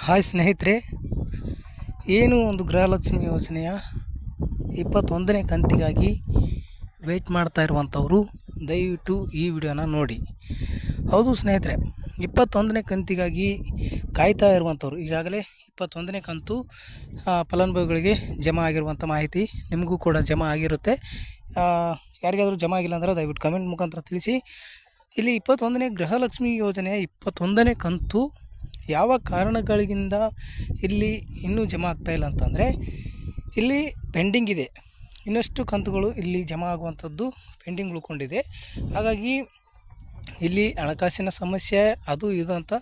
Hi ಸ್ನೇಹಿತರೆ, ಏನು ಒಂದು ಗೃಹಲಕ್ಷ್ಮಿ ಯೋಜನೆಯ ಇಪ್ಪತ್ತೊಂದನೇ ಕಂತಿಗಾಗಿ ವೆಯ್ಟ್ ಮಾಡ್ತಾ ಇರುವಂಥವರು, ದಯವಿಟ್ಟು ಈ ವಿಡಿಯೋನ ನೋಡಿ. ಹೌದು ಸ್ನೇಹಿತರೆ, ಇಪ್ಪತ್ತೊಂದನೇ ಕಂತಿಗಾಗಿ ಕಾಯ್ತಾ ಇರುವಂಥವ್ರು, ಈಗಾಗಲೇ ಇಪ್ಪತ್ತೊಂದನೇ ಕಂತು ಫಲಾನುಭವಿಗಳಿಗೆ ಜಮಾ ಆಗಿರುವಂಥ ಮಾಹಿತಿ ನಿಮಗೂ ಕೂಡ ಜಮಾ ಆಗಿರುತ್ತೆ. ಯಾರಿಗಾದರೂ ಜಮಾ ಆಗಿಲ್ಲ ಅಂದರೆ ದಯವಿಟ್ಟು ಕಮೆಂಟ್ ಮುಖಾಂತರ ತಿಳಿಸಿ. ಇಲ್ಲಿ ಇಪ್ಪತ್ತೊಂದನೇ ಗೃಹಲಕ್ಷ್ಮಿ ಯೋಜನೆಯ ಇಪ್ಪತ್ತೊಂದನೇ ಕಂತು ಯಾವ ಕಾರಣಗಳಿಂದ ಇಲ್ಲಿ ಇನ್ನೂ ಜಮಾ ಆಗ್ತಾ ಇಲ್ಲ ಅಂತಂದರೆ, ಇಲ್ಲಿ ಪೆಂಡಿಂಗ್ ಇದೆ. ಇನ್ನಷ್ಟು ಕಂತುಗಳು ಇಲ್ಲಿ ಜಮಾ ಆಗುವಂಥದ್ದು ಪೆಂಡಿಂಗ್ ಉಳ್ಕೊಂಡಿದೆ. ಹಾಗಾಗಿ ಇಲ್ಲಿ ಹಣಕಾಸಿನ ಸಮಸ್ಯೆ, ಅದು ಇದು ಅಂತ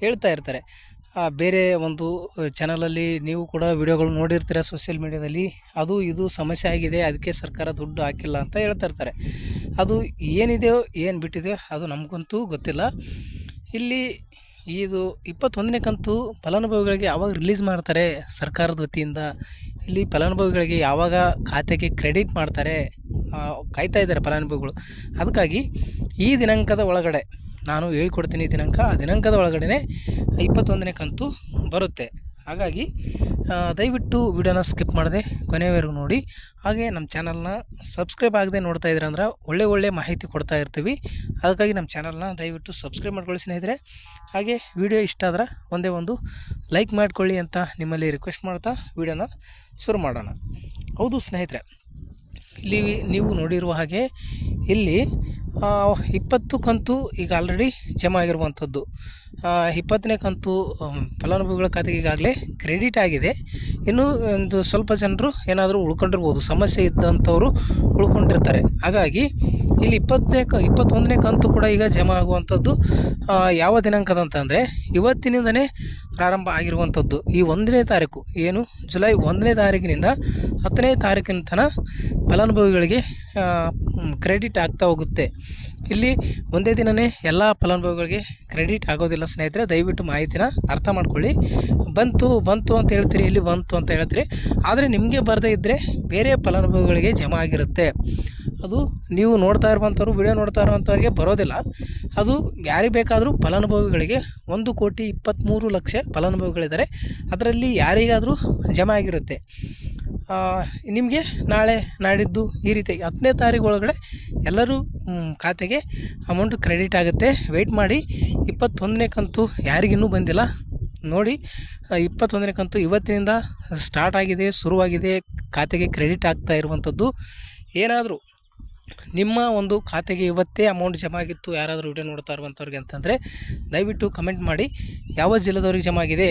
ಹೇಳ್ತಾ ಇರ್ತಾರೆ. ಬೇರೆ ಒಂದು ಚಾನಲಲ್ಲಿ ನೀವು ಕೂಡ ವಿಡಿಯೋಗಳು ನೋಡಿರ್ತೀರ ಸೋಷಿಯಲ್ ಮೀಡ್ಯಾದಲ್ಲಿ, ಅದು ಇದು ಸಮಸ್ಯೆ ಆಗಿದೆ, ಅದಕ್ಕೆ ಸರ್ಕಾರ ದುಡ್ಡು ಹಾಕಿಲ್ಲ ಅಂತ ಹೇಳ್ತಾ ಇರ್ತಾರೆ. ಅದು ಏನಿದೆಯೋ, ಏನು ಬಿಟ್ಟಿದೆಯೋ, ಅದು ನಮಗಂತೂ ಗೊತ್ತಿಲ್ಲ. ಇಲ್ಲಿ ಇದು ಇಪ್ಪತ್ತೊಂದನೇ ಕಂತು ಫಲಾನುಭವಿಗಳಿಗೆ ಯಾವಾಗ ರಿಲೀಸ್ ಮಾಡ್ತಾರೆ ಸರ್ಕಾರದ ವತಿಯಿಂದ? ಇಲ್ಲಿ ಫಲಾನುಭವಿಗಳಿಗೆ ಯಾವಾಗ ಖಾತೆಗೆ ಕ್ರೆಡಿಟ್ ಮಾಡ್ತಾರೆ? ಕಾಯ್ತಾ ಇದ್ದಾರೆ ಫಲಾನುಭವಿಗಳು. ಅದಕ್ಕಾಗಿ ಈ ದಿನಾಂಕದ ಒಳಗಡೆ ನಾನು ಹೇಳ್ಕೊಡ್ತೀನಿ ದಿನಾಂಕ. ಆ ದಿನಾಂಕದ ಒಳಗಡೆ ಇಪ್ಪತ್ತೊಂದನೇ ಕಂತು ಬರುತ್ತೆ. ಹಾಗಾಗಿ ದಯವಿಟ್ಟು ವಿಡಿಯೋನ ಸ್ಕಿಪ್ ಮಾಡದೆ ಕೊನೆಯವರೆಗೂ ನೋಡಿ. ಹಾಗೆ ನಮ್ಮ ಚಾನಲ್ನ ಸಬ್ಸ್ಕ್ರೈಬ್ ಆಗದೆ ನೋಡ್ತಾ ಇದ್ರಂದ್ರೆ ಒಳ್ಳೆ ಒಳ್ಳೆ ಮಾಹಿತಿ ಕೊಡ್ತಾ ಇರ್ತೀವಿ. ಅದಕ್ಕಾಗಿ ನಮ್ಮ ಚಾನಲ್ನ ದಯವಿಟ್ಟು ಸಬ್ಸ್ಕ್ರೈಬ್ ಮಾಡ್ಕೊಳ್ಳಿ ಸ್ನೇಹಿತರೆ. ಹಾಗೆ ವಿಡಿಯೋ ಇಷ್ಟ ಆದ್ರೆ ಒಂದೇ ಒಂದು ಲೈಕ್ ಮಾಡ್ಕೊಳ್ಳಿ ಅಂತ ನಿಮ್ಮಲ್ಲಿ ರಿಕ್ವೆಸ್ಟ್ ಮಾಡ್ತಾ ವಿಡಿಯೋನ ಶುರು ಮಾಡೋಣ. ಹೌದು ಸ್ನೇಹಿತರೆ, ಇಲ್ಲಿ ನೀವು ನೋಡಿರುವ ಹಾಗೆ ಇಲ್ಲಿ ಇಪ್ಪತ್ತು ಕಂತು ಈಗ ಆಲ್ರೆಡಿ ಜಮಾ ಆಗಿರುವಂಥದ್ದು. ಇಪ್ಪತ್ತನೇ ಕಂತು ಫಲಾನುಭವಿಗಳ ಖಾತೆಗೆ ಈಗಾಗಲೇ ಕ್ರೆಡಿಟ್ ಆಗಿದೆ. ಇನ್ನು ಒಂದು ಸ್ವಲ್ಪ ಜನರು ಏನಾದರೂ ಉಳ್ಕೊಂಡಿರ್ಬೋದು, ಸಮಸ್ಯೆ ಇದ್ದಂಥವರು ಉಳ್ಕೊಂಡಿರ್ತಾರೆ. ಹಾಗಾಗಿ ಇಲ್ಲಿ ಇಪ್ಪತ್ತನೇ ಕ, ಇಪ್ಪತ್ತೊಂದನೇ ಕಂತು ಕೂಡ ಈಗ ಜಮಾ ಆಗುವಂಥದ್ದು ಯಾವ ದಿನಾಂಕದ ಅಂತಂದರೆ ಇವತ್ತಿನಿಂದನೇ ಪ್ರಾರಂಭ ಆಗಿರುವಂಥದ್ದು. ಈ ಒಂದನೇ ತಾರೀಕು, ಏನು? ಜುಲೈ ಒಂದನೇ ತಾರೀಕಿನಿಂದ ಹತ್ತನೇ ತಾರೀಕಿನ ತನಕ ಫಲಾನುಭವಿಗಳಿಗೆ ಕ್ರೆಡಿಟ್ ಆಗ್ತಾ ಹೋಗುತ್ತೆ. ಇಲ್ಲಿ ಒಂದೇ ದಿನವೇ ಎಲ್ಲ ಫಲಾನುಭವಿಗಳಿಗೆ ಕ್ರೆಡಿಟ್ ಆಗೋದಿಲ್ಲ ಸ್ನೇಹಿತರೆ, ದಯವಿಟ್ಟು ಮಾಹಿತಿನ ಅರ್ಥ ಮಾಡ್ಕೊಳ್ಳಿ. ಬಂತು ಬಂತು ಅಂತ ಹೇಳ್ತೀರಿ, ಇಲ್ಲಿ ಬಂತು ಅಂತ ಹೇಳ್ತೀರಿ. ಆದರೆ ನಿಮಗೆ ಬರದೇ ಇದ್ದರೆ ಬೇರೆ ಫಲಾನುಭವಿಗಳಿಗೆ ಜಮಾ ಆಗಿರುತ್ತೆ. ಅದು ನೀವು ನೋಡ್ತಾ ಇರುವಂಥವ್ರು ವಿಡಿಯೋ ನೋಡ್ತಾ ಇರುವಂಥವ್ರಿಗೆ ಬರೋದಿಲ್ಲ. ಅದು ಯಾರಿಗೆ ಬೇಕಾದರೂ ಫಲಾನುಭವಿಗಳಿಗೆ ಒಂದು ಕೋಟಿ ಇಪ್ಪತ್ತ್ಮೂರು ಲಕ್ಷ ಫಲಾನುಭವಿಗಳಿದ್ದಾರೆ. ಅದರಲ್ಲಿ ಯಾರಿಗಾದರೂ ಜಮಾ ಆಗಿರುತ್ತೆ. ನಿಮಗೆ ನಾಳೆ ನಾಡಿದ್ದು ಈ ರೀತಿ ಹತ್ತನೇ ತಾರೀಕು ಒಳಗಡೆ ಎಲ್ಲರೂ ಖಾತೆಗೆ ಅಮೌಂಟ್ ಕ್ರೆಡಿಟ್ ಆಗುತ್ತೆ. ವೆಯ್ಟ್ ಮಾಡಿ. ಇಪ್ಪತ್ತೊಂದನೇ ಕಂತು ಯಾರಿಗಿನ್ನೂ ಬಂದಿಲ್ಲ. ನೋಡಿ ಇಪ್ಪತ್ತೊಂದನೇ ಕಂತು ಇವತ್ತಿನಿಂದ ಸ್ಟಾರ್ಟ್ ಆಗಿದೆ, ಶುರುವಾಗಿದೆ, ಖಾತೆಗೆ ಕ್ರೆಡಿಟ್ ಆಗ್ತಾ ಇರುವಂಥದ್ದು. ಏನಾದರೂ ನಿಮ್ಮ ಒಂದು ಖಾತೆಗೆ ಇವತ್ತೇ ಅಮೌಂಟ್ ಜಮಾ ಆಗಿತ್ತು, ಯಾರಾದರೂ ವಿಡಿಯೋ ನೋಡ್ತಾ ಇರುವಂಥವ್ರಿಗೆ ಅಂತಂದರೆ ದಯವಿಟ್ಟು ಕಮೆಂಟ್ ಮಾಡಿ. ಯಾವ ಜಿಲ್ಲೆದವ್ರಿಗೆ ಜಮಾ ಆಗಿದೆ?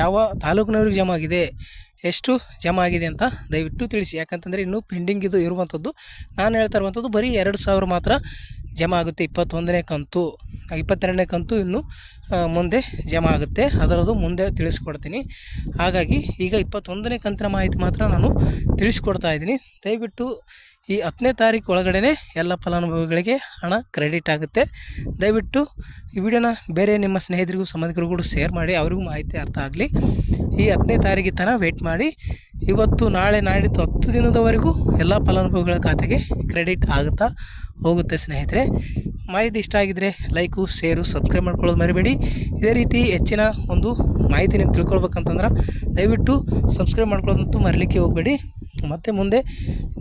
ಯಾವ ತಾಲೂಕಿನವ್ರಿಗೆ ಜಮಾ ಆಗಿದೆ? ಎಷ್ಟು ಜಮಾ ಆಗಿದೆ ಅಂತ ದಯವಿಟ್ಟು ತಿಳಿಸಿ. ಯಾಕಂತಂದರೆ ಇನ್ನೂ ಪೆಂಡಿಂಗ್ ಇದು ಇರುವಂಥದ್ದು. ನಾನು ಹೇಳ್ತಾ ಇರುವಂಥದ್ದು ಬರೀ ಎರಡು ಸಾವಿರ ಮಾತ್ರ ಜಮಾ ಆಗುತ್ತೆ ಇಪ್ಪತ್ತೊಂದನೇ ಕಂತು. ಇಪ್ಪತ್ತೆರಡನೇ ಕಂತು ಇನ್ನು ಮುಂದೆ ಜಮಾ ಆಗುತ್ತೆ. ಅದರದ್ದು ಮುಂದೆ ತಿಳಿಸ್ಕೊಡ್ತೀನಿ. ಹಾಗಾಗಿ ಈಗ ಇಪ್ಪತ್ತೊಂದನೇ ಕಂತಿನ ಮಾಹಿತಿ ಮಾತ್ರ ನಾನು ತಿಳಿಸ್ಕೊಡ್ತಾ ಇದ್ದೀನಿ. ದಯವಿಟ್ಟು ಈ ಹತ್ತನೇ ತಾರೀಕು ಒಳಗಡೆ ಎಲ್ಲ ಫಲಾನುಭವಿಗಳಿಗೆ ಹಣ ಕ್ರೆಡಿಟ್ ಆಗುತ್ತೆ. ದಯವಿಟ್ಟು ಈ ವಿಡಿಯೋನ ಬೇರೆ ನಿಮ್ಮ ಸ್ನೇಹಿತರಿಗೂ, ಸಂಬಂಧಿಕರಿಗೂ ಕೂಡ ಶೇರ್ ಮಾಡಿ, ಅವರಿಗೂ ಮಾಹಿತಿ ಅರ್ಥ ಆಗಲಿ. ಈ ಹತ್ತನೇ ತಾರೀಕಿಗೆ ತನಕ ವೆಯ್ಟ್ ಮಾಡಿ. ಇವತ್ತು, ನಾಳೆ, ನಾಡಿದ್ದು ಹತ್ತು ದಿನದವರೆಗೂ ಎಲ್ಲ ಫಲಾನುಭವಿಗಳ ಖಾತೆಗೆ ಕ್ರೆಡಿಟ್ ಆಗುತ್ತಾ ಹೋಗುತ್ತೆ ಸ್ನೇಹಿತರೆ. ಮಾಹಿತಿ ಇಷ್ಟ ಆಗಿದ್ದರೆ ಲೈಕು, ಶೇರು, ಸಬ್ಸ್ಕ್ರೈಬ್ ಮಾಡ್ಕೊಳ್ಳೋದು ಮರಿಬೇಡಿ. ಇದೇ ರೀತಿ ಹೆಚ್ಚಿನ ಒಂದು ಮಾಹಿತಿ ನೀವು ತಿಳ್ಕೊಳ್ಬೇಕಂತಂದ್ರೆ ದಯವಿಟ್ಟು ಸಬ್ಸ್ಕ್ರೈಬ್ ಮಾಡ್ಕೊಳ್ಳೋದಂತೂ ಮರಿಲಿಕ್ಕೆ ಹೋಗಬೇಡಿ. ಮತ್ತು ಮುಂದೆ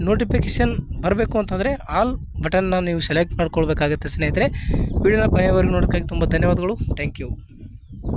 ನೋಟಿಫಿಕೇಷನ್ ಬರಬೇಕು ಅಂತಂದರೆ ಆಲ್ ಬಟನ್ನ ನೀವು ಸೆಲೆಕ್ಟ್ ಮಾಡ್ಕೊಳ್ಬೇಕಾಗುತ್ತೆ ಸ್ನೇಹಿತರೆ. ವಿಡಿಯೋನ ಕೊನೆಯವರೆಗೂ ನೋಡೋಕ್ಕಾಗಿ ತುಂಬ ಧನ್ಯವಾದಗಳು. Thank you